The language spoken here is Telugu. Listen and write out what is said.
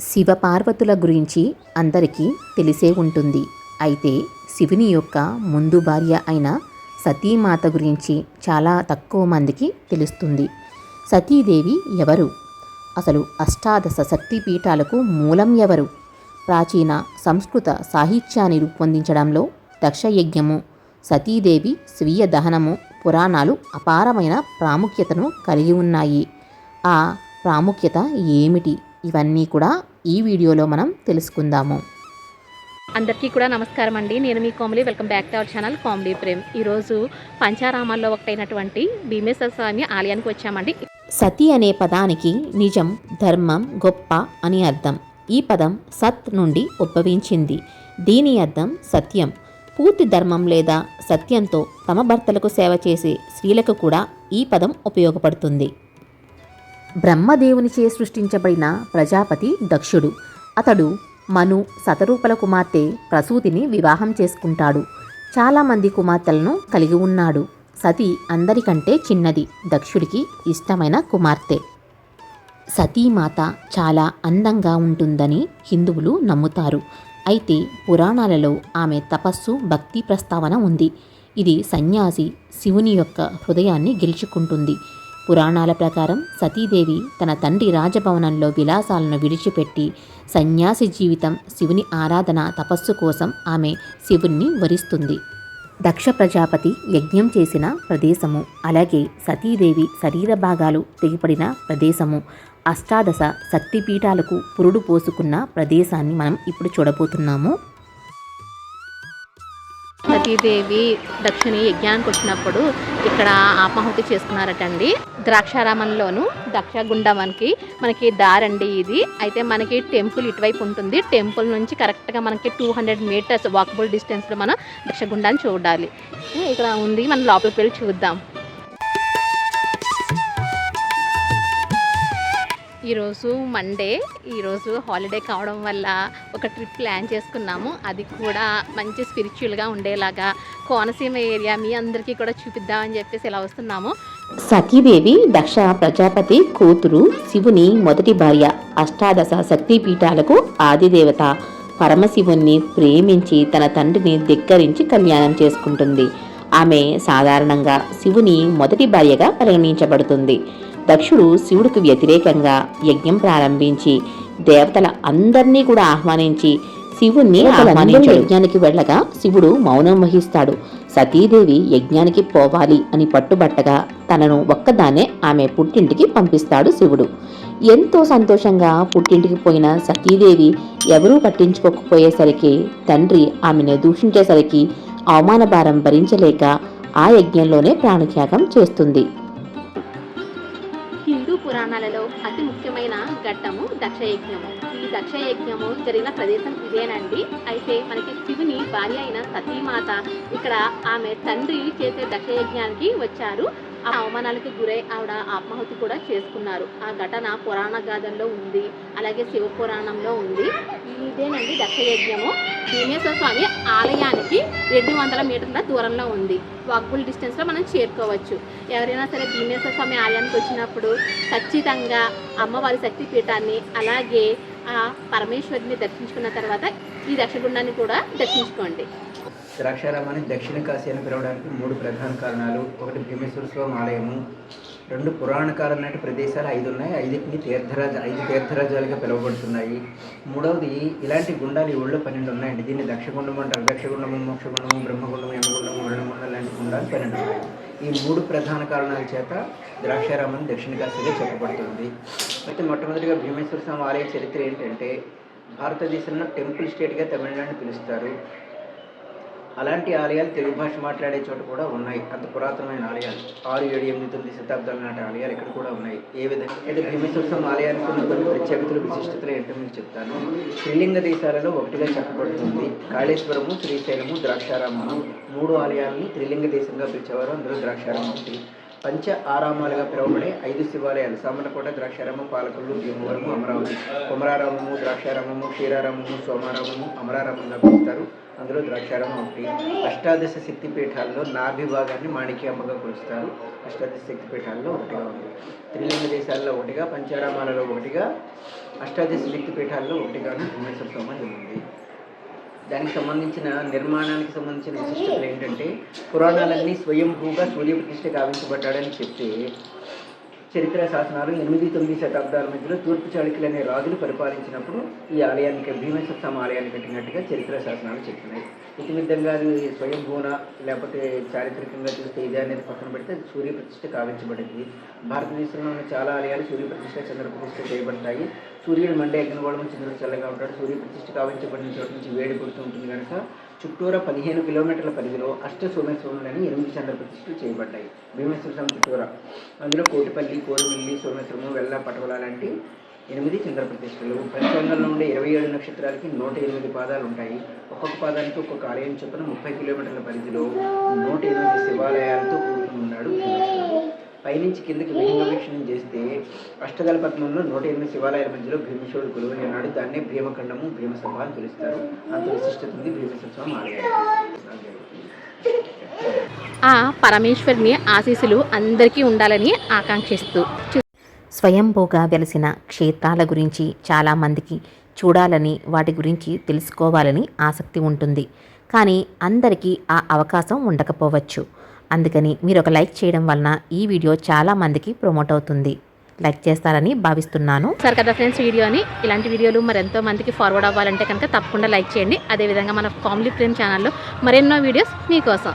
శివపార్వతుల గురించి అందరికీ తెలిసే ఉంటుంది. అయితే శివుని యొక్క ముందు భార్య అయిన సతీమాత గురించి చాలా తక్కువ మందికి తెలుస్తుంది. సతీదేవి ఎవరు? అసలు అష్టాదశ శక్తి పీఠాలకు మూలం ఎవరు? ప్రాచీన సంస్కృత సాహిత్యాన్ని రూపొందించడంలో దక్షయజ్ఞము సతీదేవి స్వీయ దహనము పురాణాలు అపారమైన ప్రాముఖ్యతను కలిగి ఉన్నాయి. ఆ ప్రాముఖ్యత ఏమిటి? ఇవన్నీ కూడా ఈ వీడియోలో మనం తెలుసుకుందాము. అందరికీ కూడా నమస్కారం అండి. నేను మీ Komali. Welcome back to our channel comedy Prem. ఈరోజు పంచారామాల్లో ఒకటైనటువంటి భీమేశ్వర స్వామి ఆలయానికి వచ్చామండి. సతి అనే పదానికి నిజం ధర్మం గొప్ప అని అర్థం. ఈ పదం సత్ నుండి ఉద్భవించింది. దీని అర్థం సత్యం. పూర్తి ధర్మం లేదా సత్యంతో తమ భర్తలకు సేవ చేసే స్త్రీలకు కూడా ఈ పదం ఉపయోగపడుతుంది. బ్రహ్మదేవునిచే సృష్టించబడిన ప్రజాపతి దక్షుడు. అతడు మను శతరూపల కుమార్తె ప్రసూతిని వివాహం చేసుకుంటాడు. చాలామంది కుమార్తెలను కలిగి ఉన్నాడు. సతి అందరికంటే చిన్నది దక్షుడికి ఇష్టమైన కుమార్తె. సతీమాత చాలా అందంగా ఉంటుందని హిందువులు నమ్ముతారు. అయితే పురాణాలలో ఆమె తపస్సు భక్తి ప్రస్తావన ఉంది. ఇది సన్యాసి శివుని యొక్క హృదయాన్ని గెలుచుకుంటుంది. పురాణాల ప్రకారం సతీదేవి తన తండ్రి రాజభవనంలో విలాసాలను విడిచిపెట్టి సన్యాసి జీవితం శివుని ఆరాధన తపస్సు కోసం ఆమె శివుణ్ణి వరిస్తుంది. దక్ష ప్రజాపతి యజ్ఞం చేసిన ప్రదేశము అలాగే సతీదేవి శరీర భాగాలు తెగిపడిన ప్రదేశము అష్టాదశ శక్తిపీఠాలకు పురుడు పోసుకున్న ప్రదేశాన్ని మనం ఇప్పుడు చూడబోతున్నాము. సతీదేవి దక్షిణి యజ్ఞానికి వచ్చినప్పుడు ఇక్కడ ఆత్మాహుతి చేసుకున్నారటండి. ద్రాక్షారామంలోను దక్షగుండమనికి మనకి దారండి ఇది. అయితే మనకి టెంపుల్ ఇటువైపు ఉంటుంది. టెంపుల్ నుంచి కరెక్ట్గా మనకి టూ హండ్రెడ్ మీటర్స్ వాకబుల్ డిస్టెన్స్లో మనం దక్షగుండాన్ని చూడాలి. ఇక్కడ ఉంది. మనం లోపలికి వెళ్ళి చూద్దాం. ఈరోజు మండే ఈరోజు హాలిడే కావడం వల్ల ఒక ట్రిప్ ప్లాన్ చేసుకున్నాము. అది కూడా మంచి స్పిరిచువల్గా ఉండేలాగా కోనసీమ ఏరియా మీ అందరికీ కూడా చూపిద్దామని చెప్పేసి ఇలా వస్తున్నాము. సతీదేవి దక్ష ప్రజాపతి కూతురు శివుని మొదటి భార్య అష్టాదశ శక్తిపీఠాలకు ఆదిదేవత పరమశివుణ్ణి ప్రేమించి తన తండ్రిని ధిక్కరించి కళ్యాణం చేసుకుంటుంది. ఆమె సాధారణంగా శివుని మొదటి భార్యగా పరిగణించబడుతుంది. దక్షుడు శివుడికి వ్యతిరేకంగా యజ్ఞం ప్రారంభించి దేవతల అందరినీ కూడా ఆహ్వానించి శివుణ్ణి ఆహ్వానించి యజ్ఞానికి వెళ్ళగా శివుడు మౌనం వహిస్తాడు. సతీదేవి యజ్ఞానికి పోవాలి అని పట్టుబట్టగా తనను ఒక్కదానే ఆమె పుట్టింటికి పంపిస్తాడు శివుడు. ఎంతో సంతోషంగా పుట్టింటికి పోయిన సతీదేవి ఎవరూ పట్టించుకోకపోయేసరికి తండ్రి ఆమెను దూషించేసరికి అవమాన భారం భరించలేక ఆ యజ్ఞంలోనే ప్రాణత్యాగం చేస్తుంది. హిందూ అతి ముఖ్యమైన ఘట్టము దక్షయజ్ఞము. ఈ దక్షయజ్ఞము జరిగిన ప్రదేశం ఇదేనండి. అయితే మనకి శివుని భార్య అయిన సతీమాత ఇక్కడ ఆమె తండ్రి చేసే దక్షయజ్ఞానికి వచ్చారు. ఆ అవమానాలకి గురై ఆవిడ ఆత్మాహుతి కూడా చేసుకున్నారు. ఆ ఘటన పురాణ గాథల్లో ఉంది. అలాగే శివ పురాణంలో ఉంది. దక్షయజ్ఞము. భీమేశ్వర స్వామి ఆలయానికి రెండు వందల మీటర్ల దూరంలో ఉంది. వాక్బుల్ డిస్టెన్స్లో మనం చేరుకోవచ్చు. ఎవరైనా సరే భీమేశ్వర స్వామి ఆలయానికి వచ్చినప్పుడు ఖచ్చితంగా అమ్మవారి శక్తి పీఠాన్ని అలాగే ఆ పరమేశ్వరిని దర్శించుకున్న తర్వాత ఈ దక్షగుండాన్ని కూడా దర్శించుకోండి. ద్రాక్షారామాన్ని దక్షిణ కాశీ అని పిలవడానికి మూడు ప్రధాన కారణాలు. ఒకటి భీమేశ్వర స్వామి ఆలయము. రెండు పురాణ కాలం నాటి ప్రదేశాలు ఐదు ఉన్నాయి ఐదుటిని తీర్థరాజ ఐదు తీర్థరాజాలుగా పిలువబడుతున్నాయి. మూడవది ఇలాంటి గుండాలు ఈ ఊళ్ళో పన్నెండు ఉన్నాయండి. దీన్ని దక్షగుండం అంటారు. దక్షగుండము మోక్షగుండము బ్రహ్మగుండము యమగుండము వరుణగుండం లాంటి గుండాలు పన్నెండు ఉన్నాయి. ఈ మూడు ప్రధాన కారణాల చేత ద్రాక్షారామం దక్షిణ కాశీగా చెప్పబడుతుంది. అయితే మొట్టమొదటిగా భీమేశ్వర స్వామి ఆలయ చరిత్ర ఏంటంటే భారతదేశంలో టెంపుల్ స్టేట్గా తమిళనాడుని పిలుస్తారు. అలాంటి ఆలయాలు తెలుగు భాష మాట్లాడే చోట కూడా ఉన్నాయి. అంత పురాతనమైన ఆలయాలు. ఆరు ఏడు ఎనిమిది తొమ్మిది శతాబ్దాల నాటి ఆలయాలు ఇక్కడ కూడా ఉన్నాయి. ఏ విధంగా? అయితే భీమేశ్వర ఆలయానికి ఉన్న కొన్ని ప్రత్యేకతలు విశిష్టతలు ఏంటో మీకు చెప్తాను. శ్రీలింగ దేశాలలో ఒకటిగా చెప్పబడుతుంది. కాళేశ్వరము శ్రీశైలము ద్రాక్షారామము. మూడు ఆలయాలను త్రిలింగ దేశంగా పిలిచేవారు. అందులో ద్రాక్షారామం ఒకటి పంచ ఆరామాలుగా పిలువబడే ఐదు శివాలయాలు. సామనకోట ద్రాక్షారామం పాలకొల్లు భీమవరము అమరావతి. కుమరారామము ద్రాక్షారామము క్షీరారామము సోమారామము అమరారామంగా పిలుస్తారు అందులో ద్రాక్షారామం ఒకటి. అష్టాదశ శక్తిపీఠాల్లో నాభి భాగాన్ని మాణిక్యామ్మగా కొలుస్తారు. అష్టాదశ శక్తిపీఠాల్లో ఒకటిగా ఉంది. త్రిలింగ దేశాల్లో ఒకటిగా పంచారామాలలో ఒకటిగా అష్టాదశ శక్తిపీఠాల్లో ఒకటిగాను భూమేశ్వర స్వామి ఉంది. దానికి సంబంధించిన నిర్మాణానికి సంబంధించిన విశిష్టతలు ఏంటంటే పురాణాలన్నీ స్వయంభూగా సూర్యప్రతిష్ఠ గావించబడ్డాడని చెప్తే చరిత్ర శాసనాలు ఎనిమిది తొమ్మిది శతాబ్దాల మధ్యలో తూర్పు చాళుక్యులు అనే రాజులు పరిపాలించినప్పుడు ఈ ఆలయానికి భీమేశ్వర ఆలయాన్ని కట్టినట్టుగా చరిత్ర శాసనాలు చెప్తున్నాయి. ఇతిమిద్దంగా అది స్వయంభూన లేకపోతే చారిత్రకంగా చూస్తే ఇదే అనేది పక్కన పెడితే సూర్యప్రతిష్ఠ సూర్య ప్రతిష్ఠ కావించబడింది. భారతదేశంలో ఉన్న చాలా ఆలయాలు సూర్య ప్రతిష్ఠ చంద్ర ప్రతిష్ఠ చేయబడతాయి. సూర్యుడు మండే అగ్నిగోళం చంద్రుడు చల్లగా ఉంటాడు. సూర్య ప్రతిష్ఠ కావించబడిన చోటు నుంచి వేడి పుడుతూ ఉంటుంది కనుక చుట్టూరా పదిహేను కిలోమీటర్ల పరిధిలో అష్ట సోమేశ్వరులని ఎనిమిది చంద్ర ప్రతిష్ఠలు చేయబడ్డాయి. భీమేశ్వరం చుట్టూరా. అందులో కోటిపల్లి కోరుమిల్లి సోమేశ్వరము వెల్ల పటవల లాంటి ఎనిమిది చంద్ర ప్రతిష్టలు పంచాంగంలో ఉండే ఇరవై ఏడు నక్షత్రాలకి నూట ఎనిమిది పాదాలు ఉంటాయి. ఒక్కొక్క పాదానికి ఒక్కొక్క ఆలయం చొప్పున ముప్పై కిలోమీటర్ల పరిధిలో నూట ఎనిమిది శివాలయాలతో కూడుకుని ఉన్నాడు భీమేశ్వరుడు. పైనుంచి కిందకి విహంగ వీక్షణం చేస్తే అష్టదళ పద్మంలో నూట ఎనిమిది శివాలయాల మధ్యలో భీమేశ్వరుడు కొలువై ఉన్నాడు. దాన్నే భీమఖండము భీమసభ అని పిలుస్తారు. అంత విశిష్టత ఉంది ఆలయానికి ఆ పరమేశ్వరిని ఆశీస్సులు అందరికీ ఉండాలని ఆకాంక్షిస్తూ స్వయంభూగా వెలిసిన క్షేత్రాల గురించి చాలామందికి చూడాలని వాటి గురించి తెలుసుకోవాలని ఆసక్తి ఉంటుంది. కానీ అందరికీ ఆ అవకాశం ఉండకపోవచ్చు. అందుకని మీరు ఒక లైక్ చేయడం వలన ఈ వీడియో చాలా మందికి ప్రమోట్ అవుతుంది. లైక్ చేస్తారని భావిస్తున్నాను. సార్ కదా ఫ్రెండ్స్ వీడియోని ఇలాంటి వీడియోలు మరెంతో మందికి ఫార్వర్డ్ అవ్వాలంటే కనుక తప్పకుండా లైక్ చేయండి. అదేవిధంగా మన కామెడీ ఫ్రెండ్ ఛానల్లో మరెన్నో వీడియోస్ మీకోసం.